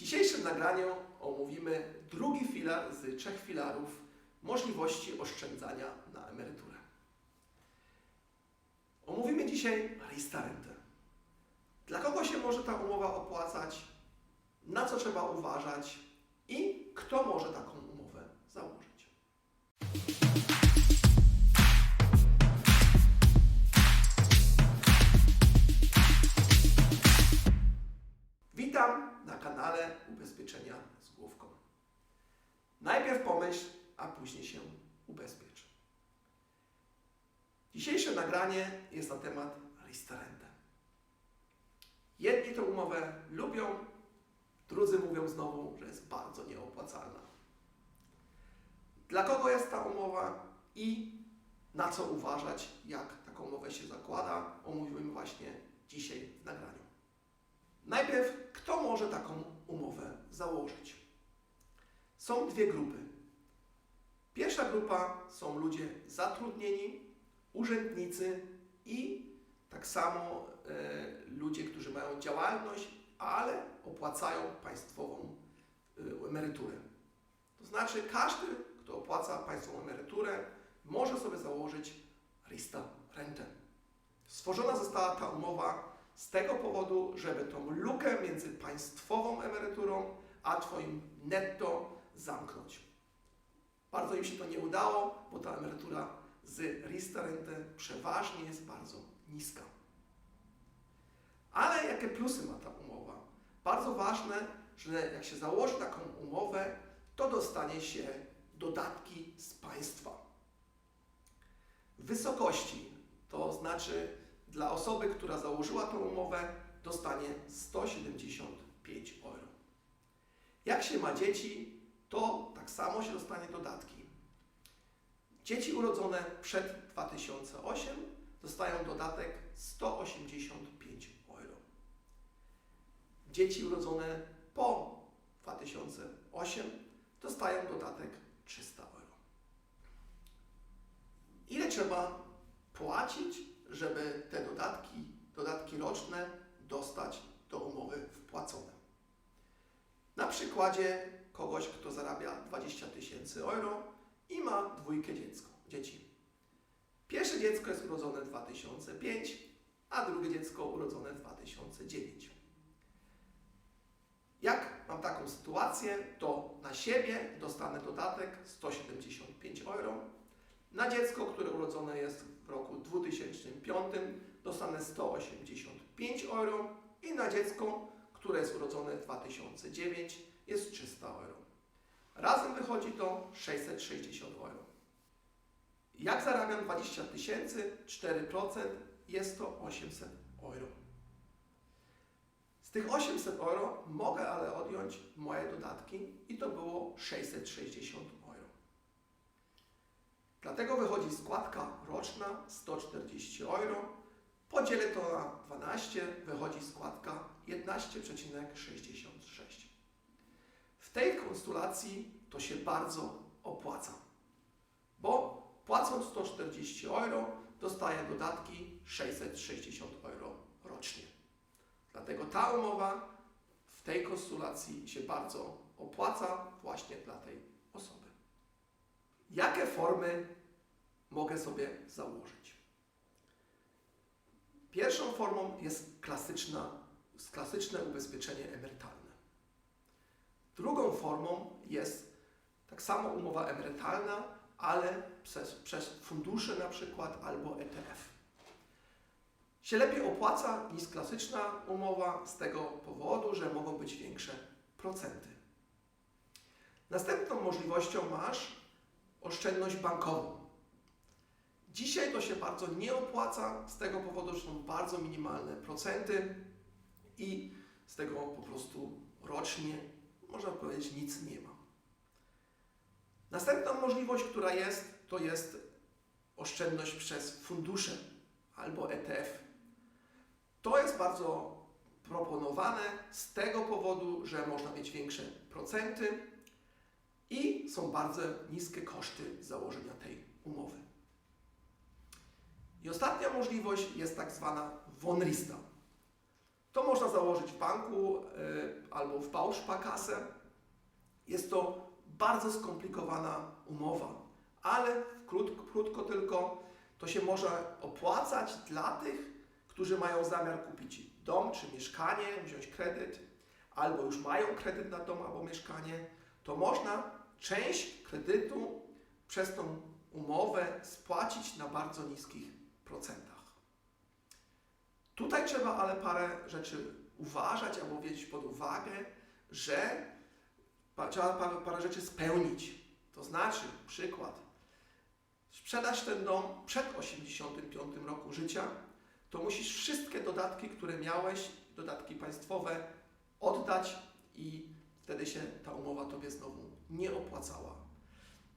dzisiejszym nagraniu omówimy drugi filar z trzech filarów możliwości oszczędzania na emeryturę. Omówimy dzisiaj lista. Dla kogo się może ta umowa opłacać, na co trzeba uważać i kto może taką umowę założyć. Witam kanale Ubezpieczenia z główką. Najpierw pomyśl, a później się ubezpiecz. Dzisiejsze nagranie jest na temat lista rentę. Jedni tę umowę lubią, drudzy mówią znowu, że jest bardzo nieopłacalna. Dla kogo jest ta umowa i na co uważać, jak taką umowę się zakłada, omówimy właśnie dzisiaj w nagraniu. Najpierw, kto może taką umowę założyć? Są dwie grupy. Pierwsza grupa są ludzie zatrudnieni, urzędnicy i tak samo e, ludzie, którzy mają działalność, ale opłacają państwową e, emeryturę. To znaczy, każdy, kto opłaca państwową emeryturę, może sobie założyć Rista Rentę. Stworzona została ta umowa z tego powodu, żeby tą lukę między państwową emeryturą a Twoim netto zamknąć. Bardzo im się to nie udało, bo ta emerytura z Rista Rente przeważnie jest bardzo niska. Ale jakie plusy ma ta umowa? Bardzo ważne, że jak się założy taką umowę, to dostanie się dodatki z państwa. Wysokości, to znaczy dla osoby, która założyła tę umowę, dostanie 175 euro. Jak się ma dzieci, to tak samo się dostanie dodatki. Dzieci urodzone przed 2008 dostają dodatek 185 euro. Dzieci urodzone po 2008 dostają dodatek 300 euro. Ile trzeba płacić, żeby te dodatki, dodatki roczne dostać do umowy wpłacone? Na przykładzie kogoś, kto zarabia 20 tysięcy euro i ma dwójkę dziecko, dzieci. Pierwsze dziecko jest urodzone 2005, a drugie dziecko urodzone 2009. Jak mam taką sytuację, to na siebie dostanę dodatek 175 euro. Na dziecko, które urodzone jest w roku 2005, dostanę 185 euro i na dziecko, które jest urodzone w 2009, jest 300 euro. Razem wychodzi to 660 euro. Jak zarabiam 20 tysięcy, 4% jest to 800 euro. Z tych 800 euro mogę ale odjąć moje dodatki i to było 660 euro. Dlatego wychodzi składka roczna 140 euro. Podzielę to na 12, wychodzi składka 11,66. W tej konstelacji to się bardzo opłaca, bo płacąc 140 euro dostaję dodatki 660 euro rocznie. Dlatego ta umowa w tej konstelacji się bardzo opłaca właśnie dla tej. Jakie formy mogę sobie założyć? Pierwszą formą jest klasyczna, klasyczne ubezpieczenie emerytalne. Drugą formą jest tak samo umowa emerytalna, ale przez, przez fundusze na przykład albo ETF. Się lepiej opłaca niż klasyczna umowa z tego powodu, że mogą być większe procenty. Następną możliwością masz oszczędność bankową. Dzisiaj to się bardzo nie opłaca z tego powodu, że są bardzo minimalne procenty i z tego po prostu rocznie, można powiedzieć, nic nie ma. Następna możliwość, która jest, to jest oszczędność przez fundusze albo ETF. To jest bardzo proponowane z tego powodu, że można mieć większe procenty i są bardzo niskie koszty założenia tej umowy. I ostatnia możliwość jest tak zwana Vonrista. To można założyć w banku y, albo w Bausparkasse. Jest to bardzo skomplikowana umowa, ale krótko, krótko tylko to się może opłacać dla tych, którzy mają zamiar kupić dom czy mieszkanie, wziąć kredyt, albo już mają kredyt na dom albo mieszkanie, to można część kredytu przez tą umowę spłacić na bardzo niskich procentach. Tutaj trzeba ale parę rzeczy uważać albo wziąć pod uwagę, że trzeba parę, parę rzeczy spełnić. To znaczy, przykład, sprzedasz ten dom przed 85 roku życia, to musisz wszystkie dodatki, które miałeś, dodatki państwowe, oddać i wtedy się ta umowa Tobie znowu nie opłacała.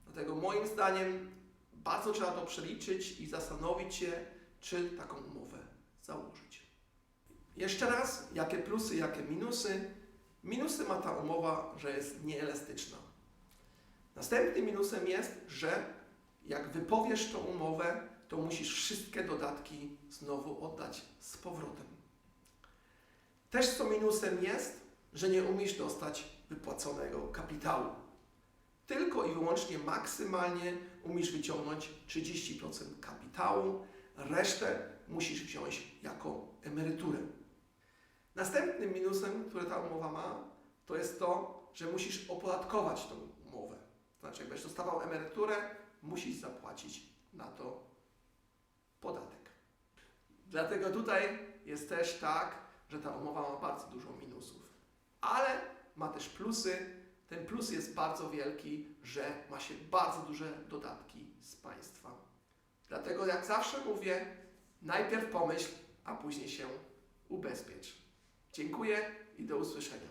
Dlatego moim zdaniem bardzo trzeba to przeliczyć i zastanowić się, czy taką umowę założyć. Jeszcze raz, jakie plusy, jakie minusy. Minusy ma ta umowa, że jest nieelastyczna. Następnym minusem jest, że jak wypowiesz tą umowę, to musisz wszystkie dodatki znowu oddać z powrotem. Też co minusem jest, że nie umiesz dostać wypłaconego kapitału. Tylko i wyłącznie maksymalnie umiesz wyciągnąć 30% kapitału, resztę musisz wziąć jako emeryturę. Następnym minusem, które ta umowa ma, to jest to, że musisz opodatkować tą umowę. To znaczy, jak będziesz dostawał emeryturę, musisz zapłacić na to podatek. Dlatego tutaj jest też tak, że ta umowa ma bardzo dużo minusów. Ale ma też plusy. Ten plus jest bardzo wielki, że ma się bardzo duże dodatki z państwa. Dlatego jak zawsze mówię, najpierw pomyśl, a później się ubezpiecz. Dziękuję i do usłyszenia.